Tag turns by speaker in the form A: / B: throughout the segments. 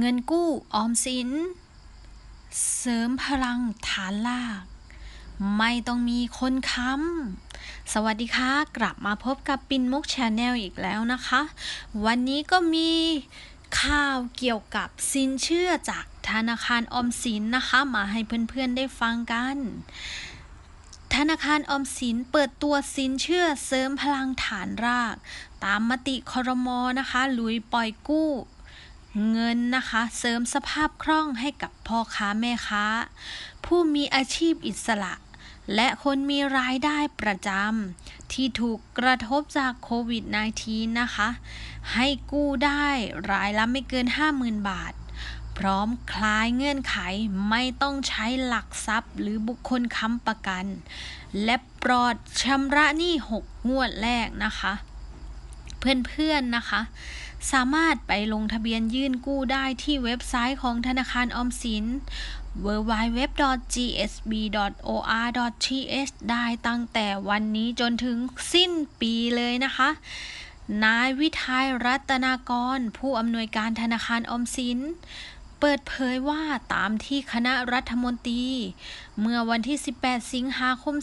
A: เงินกู้ออมสิน เสริมพลังฐานลาก ไม่ต้องมีคนค้ำ สวัสดีค่ะ กลับมาพบกับปินมุกชาแนลอีกแล้วนะคะ วันนี้ก็มีข่าวเกี่ยวกับสินเชื่อจากธนาคารออมสินนะคะ มาให้เพื่อนๆได้ฟังกัน ธนาคารออมสินเปิดตัวสินเชื่อเสริมพลังฐานราก ตามมติคอรมอนะคะลุยปล่อยกู้ เงินนะคะ เสริมสภาพคล่องให้กับพ่อค้าแม่ค้า ผู้มีอาชีพอิสระ และคนมีรายได้ประจำที่ถูกกระทบจากโควิด -19 นะคะ ให้กู้ได้รายละไม่เกิน 50,000 บาท พร้อมคลายเงื่อนไขไม่ต้องใช้หลักทรัพย์ หรือบุคคลค้ำประกัน และปลอดชำระหนี้ 6 งวดแรกนะคะ เพื่อนๆนะคะ สามารถไปลงทะเบียนยื่นกู้ได้ที่เว็บไซต์ของธนาคารออมสิน www.gsb.or.th ได้ตั้งแต่วันนี้จนถึงสิ้นปีเลยนะคะ นายวิทัยรัตนากร ผู้อำนวยการธนาคารออมสิน เปิดเผยว่าตามที่คณะรัฐมนตรี เมื่อวันที่ 18 สิงหาคม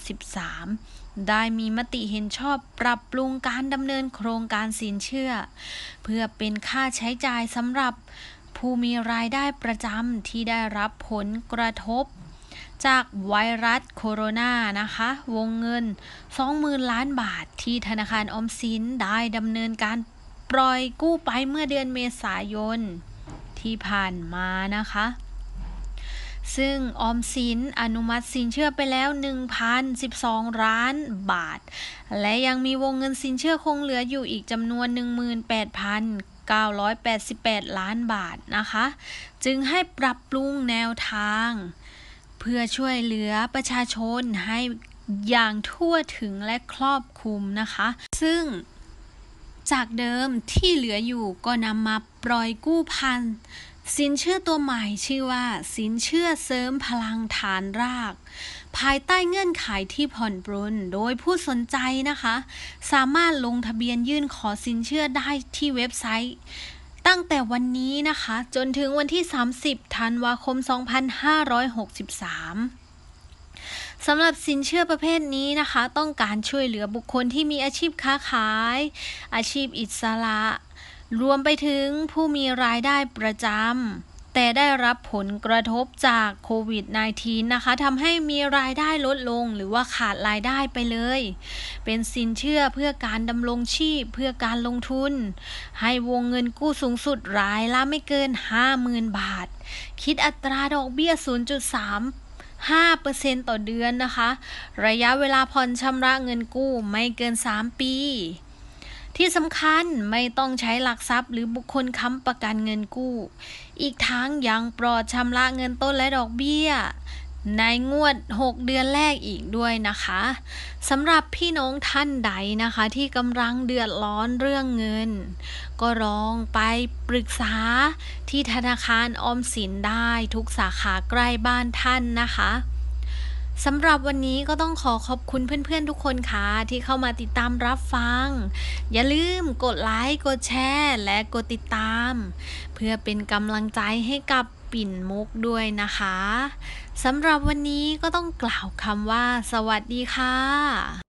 A: 2563 ได้มีมติเห็นชอบปรับปรุงการดำเนินโครงการสินเชื่อ เพื่อเป็นค่าใช้จ่ายสำหรับผู้มีรายได้ประจำที่ได้รับผลกระทบ จากไวรัสโคโรนานะคะ วงเงิน 20,000 ล้านบาทที่ธนาคารออมสินได้ดำเนินการ ล่อยกู้ไปเมื่อเดือนเมษายนที่ผ่านมานะคะ ซึ่งออมสินอนุมัติสินเชื่อไปแล้ว 1,012 ล้านบาท และยังมีวงเงินสินเชื่อคงเหลืออยู่อีกจำนวน 18,988 ล้านบาทนะคะ จึงให้ปรับปรุงแนวทาง เพื่อช่วยเหลือประชาชนให้อย่างทั่วถึงและครอบคลุมนะคะ ซึ่ง จากเดิมที่เหลืออยู่ก็นำมาปล่อยกู้พันสินเชื่อตัวใหม่ชื่อว่า สินเชื่อเสริมพลังฐานราก ภายใต้เงื่อนไขที่ผ่อนปรนโดยผู้สนใจนะคะ สามารถลงทะเบียนยื่นขอสินเชื่อได้ที่เว็บไซต์ ตั้งแต่วันนี้นะคะ จนถึงวันที่ 30 ธันวาคม 2563 สำหรับสินเชื่อประเภทนี้นะคะ ต้องการช่วยเหลือบุคคลที่มีอาชีพค้าขาย อาชีพอิสระ รวมไปถึงผู้มีรายได้ประจำแต่ได้รับผลกระทบจากโควิด -19 นะคะทำให้มีรายได้ลดลงหรือว่าขาดรายได้ไปเลย เป็นสินเชื่อเพื่อการดำรงชีพเพื่อการลงทุน ให้วงเงินกู้สูงสุดรายละไม่เกิน 50,000 บาท คิดอัตราดอกเบี้ย 0.3 5%ต่อเดือนนะคะ ระยะเวลาผ่อนชำระเงินกู้ไม่เกิน 3 ปี ที่สำคัญไม่ต้องใช้หลักทรัพย์ หรือบุคคลค้ำประกันเงินกู้ อีกทั้งยังปลอดชำระเงินต้นและดอกเบี้ย ในงวด 6 เดือนแรกอีกด้วยนะคะสำหรับพี่น้องท่านใดนะคะ ที่กำลังเดือดร้อนเรื่องเงิน ก็ลองไปปรึกษาที่ธนาคารออมสินได้ทุกสาขาใกล้บ้านท่านนะคะ สำหรับวันนี้ก็ต้องขอขอบคุณเพื่อนๆทุกคนค่ะ ที่เข้ามาติดตามรับฟัง อย่าลืมกดไลค์กดแชร์และกดติดตาม เพื่อเป็นกำลังใจให้กับปิ่นมุกด้วยนะคะสำหรับวันนี้ก็ต้องกล่าวคำว่า สวัสดีค่ะ